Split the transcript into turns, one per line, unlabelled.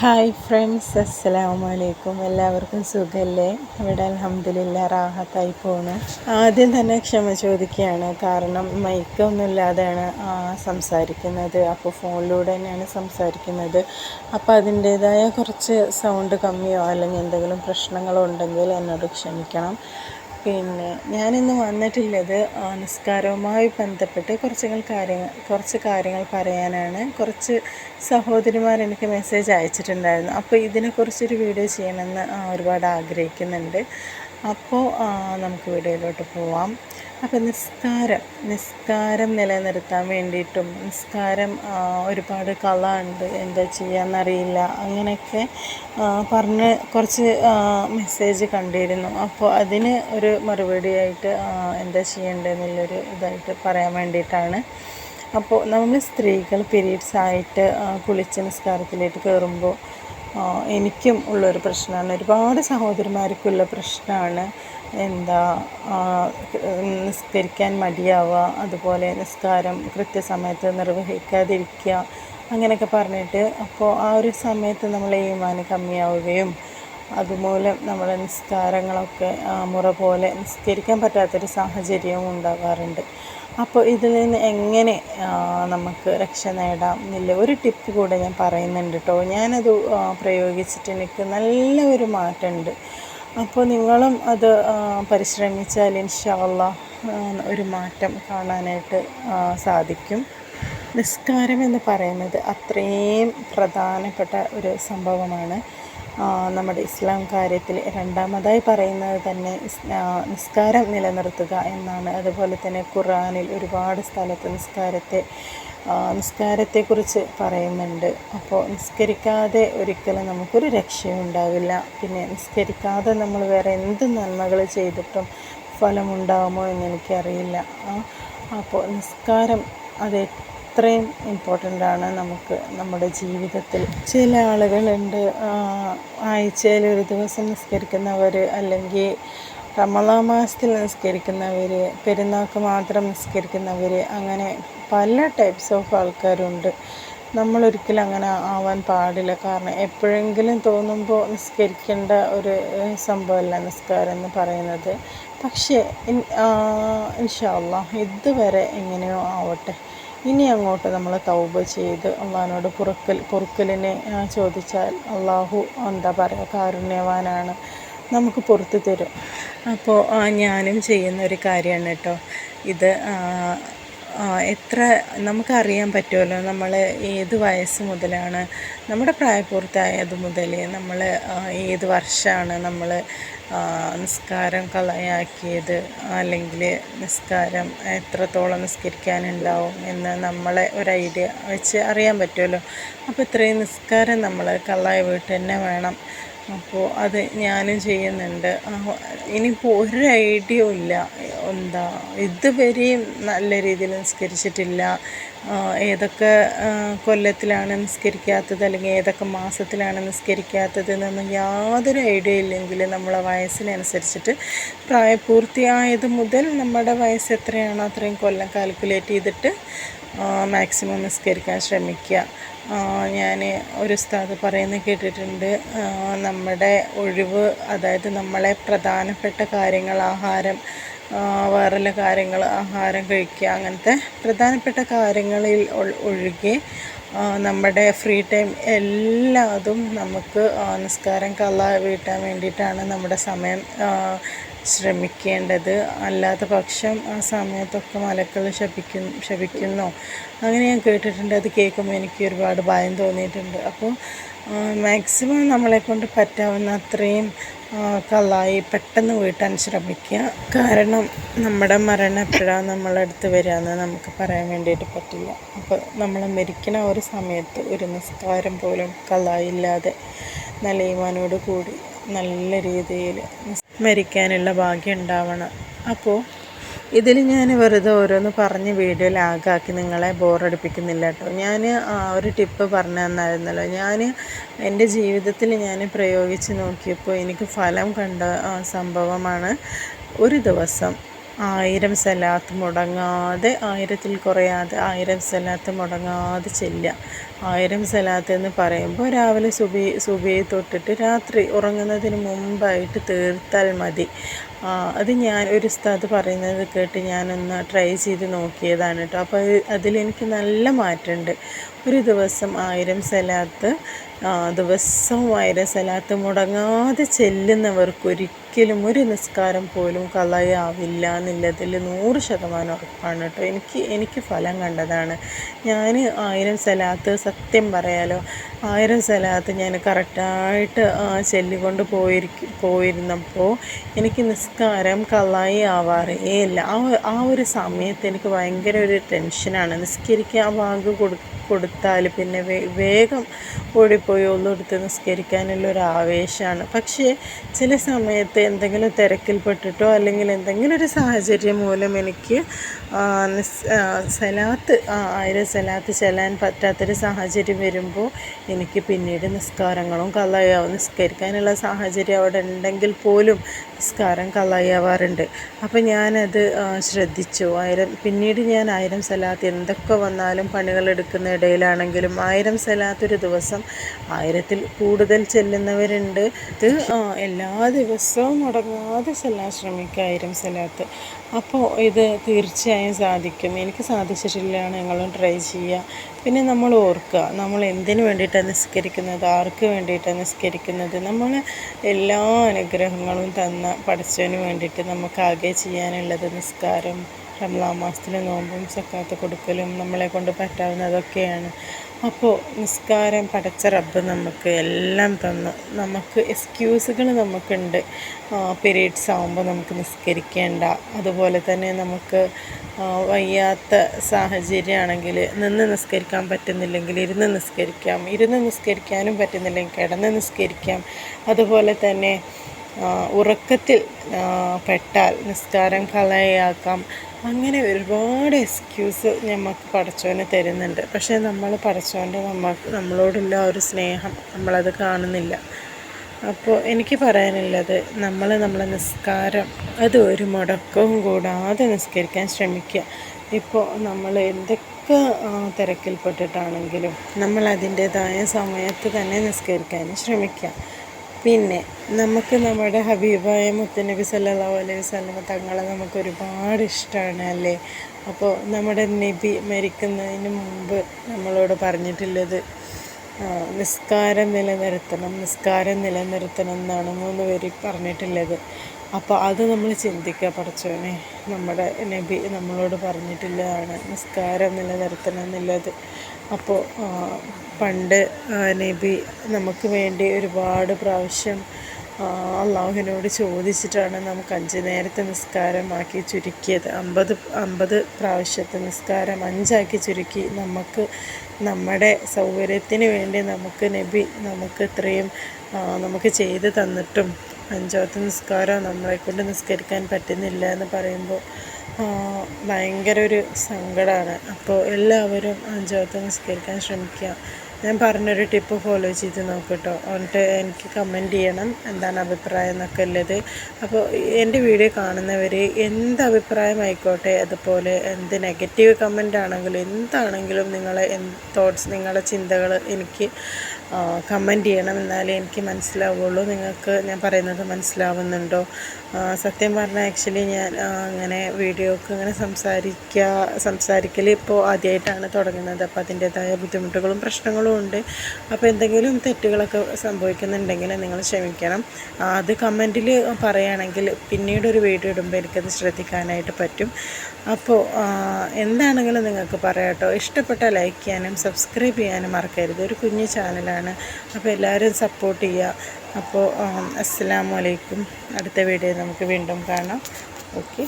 Hi friends അസ്സലാമു അലൈക്കും എല്ലാവർക്കും സുഖമല്ലേ ഇവിടെ അലഹമ്മദില്ല റാഹത്തായി പോണു. ആദ്യം തന്നെ ക്ഷമ ചോദിക്കുകയാണ്. കാരണം മൈക്കൊന്നുമില്ലാതെയാണ് സംസാരിക്കുന്നത്. അപ്പോൾ ഫോണിലൂടെ തന്നെയാണ് സംസാരിക്കുന്നത്. അപ്പോൾ അതിന്റേതായ കുറച്ച് സൗണ്ട് കമ്മിയോ അല്ലെങ്കിൽ എന്തെങ്കിലും പ്രശ്നങ്ങളോ ഉണ്ടെങ്കിൽ എന്നോട് ക്ഷമിക്കണം. പിന്നെ ഞാനിന്ന് വന്നിട്ടുള്ളത് നിസ്കാരവുമായി ബന്ധപ്പെട്ട് കുറച്ച് കാര്യങ്ങൾ കുറച്ച് കാര്യങ്ങൾ പറയാനാണ്. കുറച്ച് സഹോദരിമാർ എനിക്ക് മെസ്സേജ് അയച്ചിട്ടുണ്ടായിരുന്നു. അപ്പോൾ ഇതിനെക്കുറിച്ചൊരു വീഡിയോ ചെയ്യണമെന്ന് ഒരുപാട് ആഗ്രഹിക്കുന്നുണ്ട്. അപ്പോൾ നമുക്ക് വീഡിയോയിലോട്ട് പോവാം. അപ്പോൾ നിസ്കാരം നിസ്കാരം നിലനിർത്താൻ വേണ്ടിയിട്ടും നിസ്കാരം ഒരുപാട് കള ഉണ്ട് എന്താ ചെയ്യാന്നറിയില്ല അങ്ങനെയൊക്കെ പറഞ്ഞ് കുറച്ച് മെസ്സേജ് കണ്ടിരുന്നു. അപ്പോൾ അതിന് ഒരു മറുപടിയായിട്ട് എന്താ ചെയ്യേണ്ടതെന്നുള്ളൊരു ഇതായിട്ട് പറയാൻ വേണ്ടിയിട്ടാണ്. അപ്പോൾ നമ്മൾ സ്ത്രീകൾ പീരീഡ്സ് ആയിട്ട് കുളിച്ച് നിസ്കാരത്തിലേക്ക് കയറുമ്പോൾ എനിക്കും ഉള്ളൊരു പ്രശ്നമാണ്. ഒരുപാട് സഹോദരിമാർക്കുള്ള പ്രശ്നമാണ്. എന്താ നിസ്കരിക്കാൻ മടിയാവുക അതുപോലെ നിസ്കാരം കൃത്യസമയത്ത് നിർവഹിക്കാതിരിക്കുക അങ്ങനെയൊക്കെ പറഞ്ഞിട്ട് അപ്പോൾ ആ ഒരു സമയത്ത് നമ്മൾ ഈമാന് കമ്മിയാവുകയും അതുമൂലം നമ്മുടെ നിസ്കാരങ്ങളൊക്കെ മുറ പോലെ നിസ്കരിക്കാൻ പറ്റാത്തൊരു സാഹചര്യവും ഉണ്ടാകാറുണ്ട് അപ്പോൾ ഇതിൽ നിന്ന് എങ്ങനെ നമുക്ക് രക്ഷ നേടാം എന്നില്ല. ഒരു ടിപ്പ് കൂടെ ഞാൻ പറയുന്നുണ്ട് കേട്ടോ. ഞാനത് പ്രയോഗിച്ചിട്ട് എനിക്ക് നല്ല ഒരു മാറ്റമുണ്ട്. അപ്പോൾ നിങ്ങളും അത് പരിശ്രമിച്ചാൽ ഇൻഷാള്ള ഒരു മാറ്റം കാണാനായിട്ട് സാധിക്കും. നിസ്കാരം എന്ന് പറയുന്നത് അത്രയും പ്രധാനപ്പെട്ട ഒരു സംഭവമാണ്. നമ്മുടെ ഇസ്ലാം കാര്യത്തിൽ രണ്ടാമതായി പറയുന്നത് തന്നെ നിസ്കാരം നിലനിർത്തുക എന്നാണ്. അതുപോലെ തന്നെ ഖുറാനിൽ ഒരുപാട് സ്ഥലത്ത് നിസ്കാരത്തെ നിസ്കാരത്തെക്കുറിച്ച് പറയുന്നുണ്ട്. അപ്പോൾ നിസ്കരിക്കാതെ ഒരിക്കലും നമുക്കൊരു രക്ഷയും ഉണ്ടാവില്ല പിന്നെ നിസ്കരിക്കാതെ നമ്മൾ വേറെ എന്ത് നന്മകൾ ചെയ്തിട്ടും ഫലമുണ്ടാകുമോ എന്ന് എനിക്കറിയില്ല. അപ്പോൾ നിസ്കാരം അത് അത്രയും ഇമ്പോർട്ടന്റ് ആണ് നമുക്ക് നമ്മുടെ ജീവിതത്തിൽ. ചില ആളുകളുണ്ട് ആഴ്ചയിൽ ഒരു ദിവസം നിസ്കരിക്കുന്നവർ അല്ലെങ്കിൽ റമളാ മാസത്തിൽ നിസ്കരിക്കുന്നവർ പെരുന്നാൾക്ക് മാത്രം നിസ്കരിക്കുന്നവർ അങ്ങനെ പല ടൈപ്സ് ഓഫ് ആൾക്കാരുണ്ട്. നമ്മളൊരിക്കലും അങ്ങനെ ആവാൻ പാടില്ല. കാരണം എപ്പോഴെങ്കിലും തോന്നുമ്പോൾ നിസ്കരിക്കേണ്ട ഒരു സംഭവമല്ല നിസ്കാരം എന്ന് പറയുന്നത്. പക്ഷേ ഇൻഷാല്ല ഇതുവരെ എങ്ങനെയോ ആവട്ടെ. ഇനി അങ്ങോട്ട് നമ്മൾ തൗബ ചെയ്ത് അള്ളാഹിനോട് പൊറുക്കൽ പൊറുക്കലിനെ ചോദിച്ചാൽ അള്ളാഹു എന്താ പറയുക കാരുണ്യവാനാണ്. നമുക്ക് പുറത്ത് തരും. അപ്പോൾ ഞാനും ചെയ്യുന്ന ഒരു കാര്യമാണ് കേട്ടോ. ഇത് എത്ര നമുക്കറിയാൻ പറ്റുമല്ലോ നമ്മൾ ഏത് വയസ്സ് മുതലാണ് നമ്മുടെ പ്രായപൂർത്തിയായത് മുതൽ നമ്മൾ ഏത് വർഷമാണ് നമ്മൾ നിസ്കാരം കളയാക്കിയത് അല്ലെങ്കിൽ നിസ്കാരം എത്രത്തോളം നിസ്കരിക്കാനുണ്ടാവും എന്ന് നമ്മളെ ഒരു ഐഡിയ വെച്ച് അറിയാൻ പറ്റുമല്ലോ. അപ്പോൾ ഇത്രയും നിസ്കാരം നമ്മൾ കള്ളായ വീട്ടിൽ തന്നെ വേണം. അപ്പോൾ അത് ഞാനും ചെയ്യുന്നുണ്ട്. ഇനിയിപ്പോൾ ഒരു ഐഡിയ ഇല്ല. എന്താ ഇതുവരെയും നല്ല രീതിയിൽ നിസ്കരിച്ചിട്ടില്ല. ഏതൊക്കെ കൊല്ലത്തിലാണ് നിസ്കരിക്കാത്തത് അല്ലെങ്കിൽ ഏതൊക്കെ മാസത്തിലാണ് നിസ്കരിക്കാത്തത് എന്നൊന്നും യാതൊരു ഐഡിയ ഇല്ലെങ്കിൽ നമ്മളെ വയസ്സിനനുസരിച്ചിട്ട് പ്രായപൂർത്തിയായത് മുതൽ നമ്മുടെ വയസ്സ് എത്രയാണോ അത്രയും കൊല്ലം കാൽക്കുലേറ്റ് ചെയ്തിട്ട് മാക്സിമം നിസ്കരിക്കാൻ ശ്രമിക്കുക ഞാൻ ഒരു ഉസ്താദ് പറയുന്നത് കേട്ടിട്ടുണ്ട്. നമ്മുടെ ഒഴിവ് അതായത് നമ്മളെ പ്രധാനപ്പെട്ട കാര്യങ്ങൾ ആഹാരം വേറെ കാര്യങ്ങൾ ആഹാരം കഴിക്കുക അങ്ങനത്തെ പ്രധാനപ്പെട്ട കാര്യങ്ങളിൽ ഒഴുകി നമ്മുടെ ഫ്രീ ടൈം എല്ലാതും നമുക്ക് നിസ്കാരം കള്ള വീട്ടാൻ വേണ്ടിയിട്ടാണ് നമ്മുടെ സമയം ശ്രമിക്കേണ്ടത്. അല്ലാത്ത പക്ഷം ആ സമയത്തൊക്കെ മലക്കൾ ശപിക്കുന്നു ശപിക്കുന്നോ. അങ്ങനെ ഞാൻ കേട്ടിട്ടുണ്ട് അത് കേൾക്കുമ്പോൾ എനിക്ക് ഒരുപാട് ഭയം തോന്നിയിട്ടുണ്ട്. അപ്പോൾ മാക്സിമം നമ്മളെ കൊണ്ട് പറ്റാവുന്ന അത്രയും കള്ളായി പെട്ടെന്ന് വീട്ടാൻ ശ്രമിക്കുക. കാരണം നമ്മുടെ മരണം എപ്പോഴാണ് നമ്മളെ അടുത്ത് വരികയെന്ന് നമുക്ക് പറയാൻ വേണ്ടിയിട്ട് പറ്റില്ല. അപ്പോൾ നമ്മൾ മരിക്കണ ഒരു സമയത്ത് ഒരു നിസ്കാരം പോലും കള്ളായില്ലാതെ നല്ല ഈമാനോട് കൂടി നല്ല രീതിയിൽ മരിക്കാനുള്ള ഭാഗ്യം ഉണ്ടാവണം. അപ്പോൾ ഇതിൽ ഞാൻ വെറുതെ ഓരോന്ന് പറഞ്ഞ് വീഡിയോ ലാഗാക്കി നിങ്ങളെ ബോറടിപ്പിക്കുന്നില്ല കേട്ടോ. ഞാൻ ആ ഒരു ടിപ്പ് പറഞ്ഞു തന്നായിരുന്നല്ലോ. ഞാൻ എന്റെ ജീവിതത്തിൽ ഞാൻ പ്രയോഗിച്ച് നോക്കിയപ്പോൾ എനിക്ക് ഫലം കണ്ട സംഭവമാണ് ഒരു ദിവസം ആയിരം സലാത്ത് മുടങ്ങാതെ ആയിരത്തിൽ കുറയാതെ ആയിരം സലാത്ത് മുടങ്ങാതെ ചെല്ലുക. ആയിരം സലാത്ത് എന്ന് പറയുമ്പോൾ രാവിലെ സുബി സുബിയെ തൊട്ടിട്ട് രാത്രി ഉറങ്ങുന്നതിന് മുമ്പായിട്ട് തീർത്താൽ മതി. അത് ഞാൻ ഒരു ഉസ്താദ് പറയുന്നത് കേട്ട് ഞാനൊന്ന് ട്രൈ ചെയ്ത് നോക്കിയതാണ് കേട്ടോ അപ്പോൾ അതിലെനിക്ക് നല്ല മാറ്റമുണ്ട്. ഒരു ദിവസം ആയിരം സലാത്ത് ദിവസവും വൈറസ് സലാത്ത് മുടങ്ങാതെ ചെല്ലുന്നവർക്കൊരിക്കലും ഒരു നിസ്കാരം പോലും കളയാവില്ല എന്നുള്ളതിൽ നൂറ് ശതമാനം ഉറപ്പാണ് കേട്ടോ. എനിക്ക് എനിക്ക് ഫലം കണ്ടതാണ്. ഞാൻ ആയിരം സലാത്ത് സത്യം പറയാലോ. ആയിരം സ്ഥലത്ത് ഞാൻ കറക്റ്റായിട്ട് ചെല്ലിക്കൊണ്ട് പോയിരിക്കും പോയിരുന്നപ്പോൾ എനിക്ക് നിസ്കാരം കള്ളായി ആവാറേ. ഇല്ല. ആ ആ ഒരു സമയത്ത് എനിക്ക് ഭയങ്കര ഒരു ടെൻഷനാണ്. നിസ്കരിക്കാൻ വാങ്ങ് കൊടു കൊടുത്താൽ പിന്നെ വേ വേഗം ഓടിപ്പോയി ഒന്നെടുത്ത് നിസ്കരിക്കാനുള്ള ഒരു ആവേശമാണ് പക്ഷേ ചില സമയത്ത് എന്തെങ്കിലും തിരക്കിൽപ്പെട്ടിട്ടോ അല്ലെങ്കിൽ എന്തെങ്കിലും ഒരു സാഹചര്യം മൂലം എനിക്ക് സലാത്ത് ആയിരം സലാത്ത് ചെല്ലാൻ പറ്റാത്തൊരു സാഹചര്യം വരുമ്പോൾ എനിക്ക് പിന്നീട് നിസ്കാരങ്ങളും കലയോ നിസ്കരിക്കാനുള്ള സാഹചര്യം അവിടെ ഉണ്ടെങ്കിൽ പോലും നിസ്കാരം കളയാവാറുണ്ട് അപ്പോൾ ഞാനത് ശ്രദ്ധിച്ചു. ആയിരം പിന്നീട് ഞാൻ ആയിരം സലാത്ത് എന്തൊക്കെ വന്നാലും പണികൾ എടുക്കുന്ന ഇടയിലാണെങ്കിലും ആയിരം സലാത്ത് ഒരു ദിവസം ആയിരത്തിൽ കൂടുതൽ ചെല്ലുന്നവരുണ്ട്. ഇത് എല്ലാ ദിവസവും മുടങ്ങാതെ ചെല്ലാൻ ശ്രമിക്കുക ആയിരം സലാത്ത്. അപ്പോൾ ഇത് തീർച്ചയായും സാധിക്കും. എനിക്ക് സാധിച്ചിട്ടില്ല ഞങ്ങളും ട്രൈ ചെയ്യുക. പിന്നെ നമ്മൾ ഓർക്കുക നമ്മൾ എന്തിനു വേണ്ടിയിട്ടാണ് നിസ്കരിക്കുന്നത്? ആർക്ക് വേണ്ടിയിട്ടാണ് നിസ്കരിക്കുന്നത്? നമ്മൾ എല്ലാ അനുഗ്രഹങ്ങളും തന്ന പഠിച്ചതിന് വേണ്ടിയിട്ട് നമുക്ക് ആകെ ചെയ്യാനുള്ളത് നിസ്കാരം റംലാ മാസത്തിൽ നോമ്പും സക്കാത്ത് കൊടുക്കലും നമ്മളെ കൊണ്ട് പറ്റാവുന്നതൊക്കെയാണ്. അപ്പോൾ നിസ്കാരം പടച്ച റബ്ബ് നമുക്ക് എല്ലാം തന്നു. നമുക്ക് എക്സ്ക്യൂസുകൾ നമുക്കുണ്ട്. പീരീഡ്സ് ആകുമ്പോൾ നമുക്ക് നിസ്കരിക്കേണ്ട. അതുപോലെ തന്നെ നമുക്ക് വയ്യാത്ത സാഹചര്യമാണെങ്കിൽ നിന്ന് നിസ്കരിക്കാൻ പറ്റുന്നില്ലെങ്കിൽ ഇരുന്ന് നിസ്കരിക്കാം. ഇരുന്ന് നിസ്കരിക്കാനും പറ്റുന്നില്ലെങ്കിൽ കിടന്ന് നിസ്കരിക്കാം. അതുപോലെ തന്നെ ഉറക്കത്തിൽ പെട്ടാൽ നിസ്കാരം കളയാക്കാം. അങ്ങനെ ഒരുപാട് എക്സ്ക്യൂസ് നമുക്ക് പടച്ചോന് തരുന്നുണ്ട്. പക്ഷേ നമ്മൾ പടച്ചോന്റെ നമ്മൾ നമ്മളോടുള്ള ഒരു സ്നേഹം നമ്മളത് കാണുന്നില്ല. അപ്പോൾ എനിക്ക് പറയാനുള്ളത് നമ്മൾ നമ്മളെ നിസ്കാരം അത് ഒരു മുടക്കവും കൂടാതെ നിസ്കരിക്കാൻ ശ്രമിക്കുക. ഇപ്പോൾ നമ്മൾ എന്തൊക്കെ തിരക്കിൽപ്പെട്ടിട്ടാണെങ്കിലും നമ്മൾ അതിന്റേതായ സമയത്ത് തന്നെ നിസ്കരിക്കാൻ ശ്രമിക്കുക. പിന്നെ നമുക്ക് നമ്മുടെ ഹബീബായ മുത്തനബി സല്ലാ അലൈഹി വസ്ലമ തങ്ങളെ നമുക്ക് ഒരുപാട് ഇഷ്ടമാണ് അല്ലേ? അപ്പോൾ നമ്മുടെ നബി മരിക്കുന്നതിന് മുമ്പ് നമ്മളോട് പറഞ്ഞിട്ടുള്ളത് നിസ്കാരം നിലനിർത്തണം നിസ്കാരം നിലനിർത്തണം എന്നാണ് മൂന്ന് പേര് പറഞ്ഞിട്ടുള്ളത്. അപ്പോൾ അത് നമ്മൾ ചിന്തിക്കുക പറച്ചോനെ. നമ്മുടെ നബി നമ്മളോട് പറഞ്ഞിട്ടുള്ളതാണ് നിസ്കാരം നിലനിർത്തണം എന്നുള്ളത്. അപ്പോൾ പണ്ട് നബി നമുക്ക് വേണ്ടി ഒരുപാട് പ്രാവശ്യം അള്ളാഹുവിനോട് ചോദിച്ചിട്ടാണ് നമുക്ക് അഞ്ച് നേരത്തെ നിസ്കാരമാക്കി ചുരുക്കിയത്. അമ്പത് അമ്പത് പ്രാവശ്യത്തെ നിസ്കാരം അഞ്ചാക്കി ചുരുക്കി നമുക്ക് നമ്മുടെ സൗകര്യത്തിന് വേണ്ടി നമുക്ക് നബി നമുക്ക് ഇത്രയും നമുക്ക് ചെയ്ത് തന്നിട്ടും അഞ്ചാമത്തെ നിസ്കാരം നമ്മളെ കൊണ്ട് നിസ്കരിക്കാൻ പറ്റുന്നില്ല എന്ന് പറയുമ്പോൾ ഭയങ്കര ഒരു സങ്കടമാണ്. അപ്പോൾ എല്ലാവരും അഞ്ചാമത്തെ നിസ്കരിക്കാൻ ശ്രമിക്കുക. ഞാൻ പറഞ്ഞൊരു ടിപ്പ് ഫോളോ ചെയ്ത് നോക്കട്ടോ. എന്നിട്ട് എനിക്ക് കമന്റ് ചെയ്യണം. എന്താണ് അഭിപ്രായം എന്നൊക്കെ ഉള്ളത്. അപ്പോൾ എന്റെ വീഡിയോ കാണുന്നവർ എന്ത് അഭിപ്രായം ആയിക്കോട്ടെ അതുപോലെ എന്ത് നെഗറ്റീവ് കമന്റ് ആണെങ്കിലും എന്താണെങ്കിലും നിങ്ങളെ തോട്ട്സ് നിങ്ങളുടെ ചിന്തകൾ എനിക്ക് കമന്റ് ചെയ്യണം എന്നാലേ എനിക്ക് മനസ്സിലാവുള്ളൂ. നിങ്ങൾക്ക് ഞാൻ പറയുന്നത് മനസ്സിലാവുന്നുണ്ടോ? സത്യം പറഞ്ഞാൽ ആക്ച്വലി ഞാൻ അങ്ങനെ വീഡിയോക്ക് ഇങ്ങനെ സംസാരിക്കുക സംസാരിക്കൽ ഇപ്പോൾ ആദ്യമായിട്ടാണ് തുടങ്ങുന്നത്. അപ്പോൾ അതിന്റേതായ ബുദ്ധിമുട്ടുകളും പ്രശ്നങ്ങളും ഉണ്ട്. അപ്പോൾ എന്തെങ്കിലും തെറ്റുകളൊക്കെ സംഭവിക്കുന്നുണ്ടെങ്കിൽ നിങ്ങൾ ക്ഷമിക്കണം. അത് കമന്റിൽ പറയുകയാണെങ്കിൽ പിന്നീട് ഒരു വീഡിയോ ഇടുമ്പോൾ എനിക്കത് ശ്രദ്ധിക്കാനായിട്ട് പറ്റും. അപ്പോൾ എന്താണെങ്കിലും നിങ്ങൾക്ക് പറയാം കേട്ടോ. ഇഷ്ടപ്പെട്ട ലൈക്ക് ചെയ്യാനും സബ്സ്ക്രൈബ് ചെയ്യാനും മറക്കരുത്. ഒരു കുഞ്ഞു ചാനലാണ് അപ്പോൾ എല്ലാവരും സപ്പോർട്ട് ചെയ്യുക. അപ്പോൾ അസ്സാം വലൈക്കും അടുത്ത വീഡിയോ നമുക്ക് വീണ്ടും കാണാം. ഓക്കെ